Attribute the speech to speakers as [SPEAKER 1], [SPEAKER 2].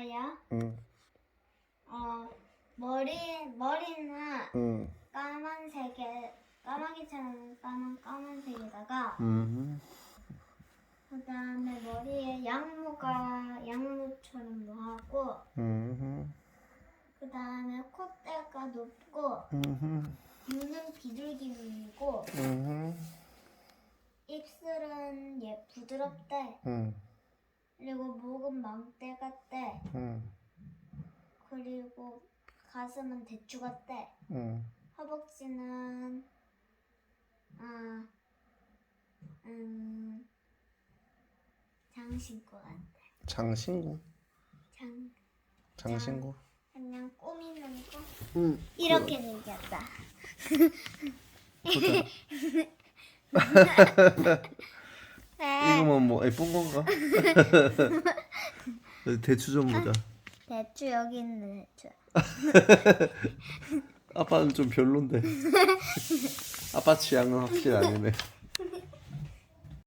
[SPEAKER 1] 이거요.
[SPEAKER 2] 응,
[SPEAKER 1] 어 머리 머리는
[SPEAKER 2] 응,
[SPEAKER 1] 까만색에 까마귀처럼 까만 까만색에다가
[SPEAKER 2] 음,
[SPEAKER 1] 그다음에 머리에 양모가 양모처럼 뭐 하고
[SPEAKER 2] 음,
[SPEAKER 1] 그다음에 콧대가 높고
[SPEAKER 2] 음,
[SPEAKER 1] 눈은 비둘기이고
[SPEAKER 2] 음,
[SPEAKER 1] 입술은 얘 부드럽대.
[SPEAKER 2] 음,
[SPEAKER 1] 그리고 목은 망대 같대.
[SPEAKER 2] 음,
[SPEAKER 1] 그리고 가슴은 대추 같대.
[SPEAKER 2] 음.
[SPEAKER 1] 허벅지는 아, 음, 장신구 같대.
[SPEAKER 2] 장신구,
[SPEAKER 1] 장,
[SPEAKER 2] 장신구.
[SPEAKER 1] 그냥 꾸미는 거.
[SPEAKER 2] 응.
[SPEAKER 1] 이렇게 생겼다. 네,
[SPEAKER 2] 이거만 뭐 예쁜 건가? 대추 좀 보자.
[SPEAKER 1] 대추 여기 있는 대추.
[SPEAKER 2] 아빠는 좀 별론데. 아빠 취향은 확실히 아니네.